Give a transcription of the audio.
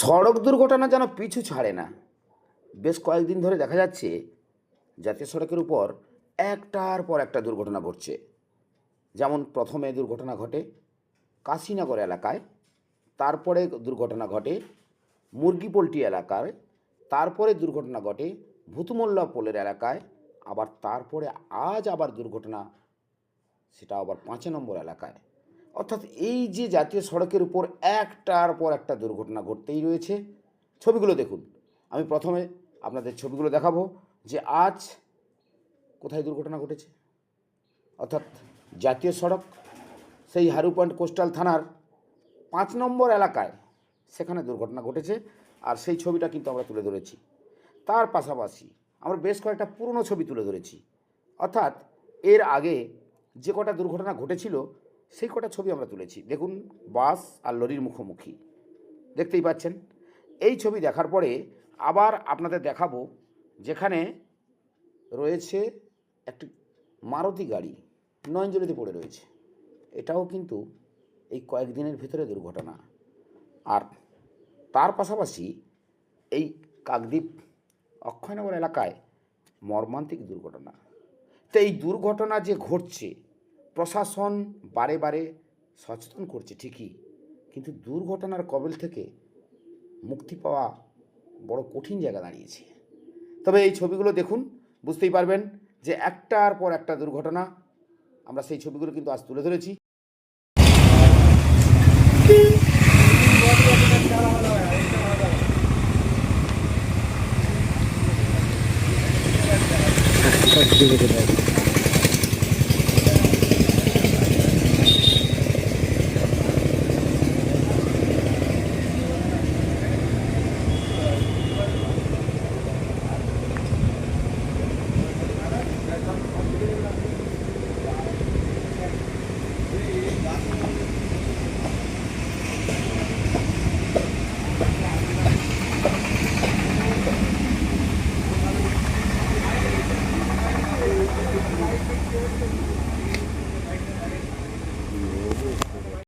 সড়ক দুর্ঘটনা যেন পিছু ছাড়ে না। বেশ কয়েকদিন ধরে দেখা যাচ্ছে জাতীয় সড়কের উপর একটার পর একটা দুর্ঘটনা ঘটছে। যেমন প্রথমে দুর্ঘটনা ঘটে কাশীনগর এলাকায়, তারপরে দুর্ঘটনা ঘটে মুরগি পোল্ট্রি এলাকায় তারপরে দুর্ঘটনা ঘটে ভূতুমল্লা পোলের এলাকায়, আবার তারপরে আজ আবার দুর্ঘটনা, সেটা আবার পাঁচ নম্বর এলাকায়। অর্থাৎ এই যে জাতীয় সড়কের উপর একটার পর একটা দুর্ঘটনা ঘটতেই রয়েছে। ছবিগুলো দেখুন। আমি প্রথমে আপনাদের ছবিগুলো দেখাবো যে আজ কোথায় দুর্ঘটনা ঘটেছে। অর্থাৎ জাতীয় সড়ক সেই হারু পয়েন্ট কোস্টাল থানার পাঁচ নম্বর এলাকায় সেখানে দুর্ঘটনা ঘটেছে আর সেই ছবিটা কিন্তু আমরা তুলে ধরেছি। তার পাশাপাশি আমরা বেশ কয়েকটা পুরনো ছবি তুলে ধরেছি। অর্থাৎ এর আগে যে কটা দুর্ঘটনা ঘটেছিল সেই কটা ছবি আমরা তুলেছি। দেখুন, বাস আর লরির মুখোমুখি। দেখতেই পাচ্ছেন? এই ছবি দেখার পরে আবার আপনাদের দেখাবো যেখানে রয়েছে একটি মারুতি গাড়ি, নয়নজলিতে পড়ে রয়েছে। এটাও কিন্তু এই কয়েকদিনের ভিতরে দুর্ঘটনা। আর তার পাশাপাশি এই কাকদ্বীপ অক্ষয়নগর এলাকায় মর্মান্তিক দুর্ঘটনা। তো এই দুর্ঘটনা যে ঘটছে প্রশাসন বারে বারে সচেতন করছে ঠিকই, কিন্তু দুর্ঘটনার কবল থেকে মুক্তি পাওয়া বড় কঠিন জায়গা দাঁড়িয়েছে। তবে এই ছবিগুলো দেখুন, বুঝতেই পারবেন যে একটার পর একটা দুর্ঘটনা, আমরা সেই ছবিগুলো কিন্তু আজ তুলে ধরেছি।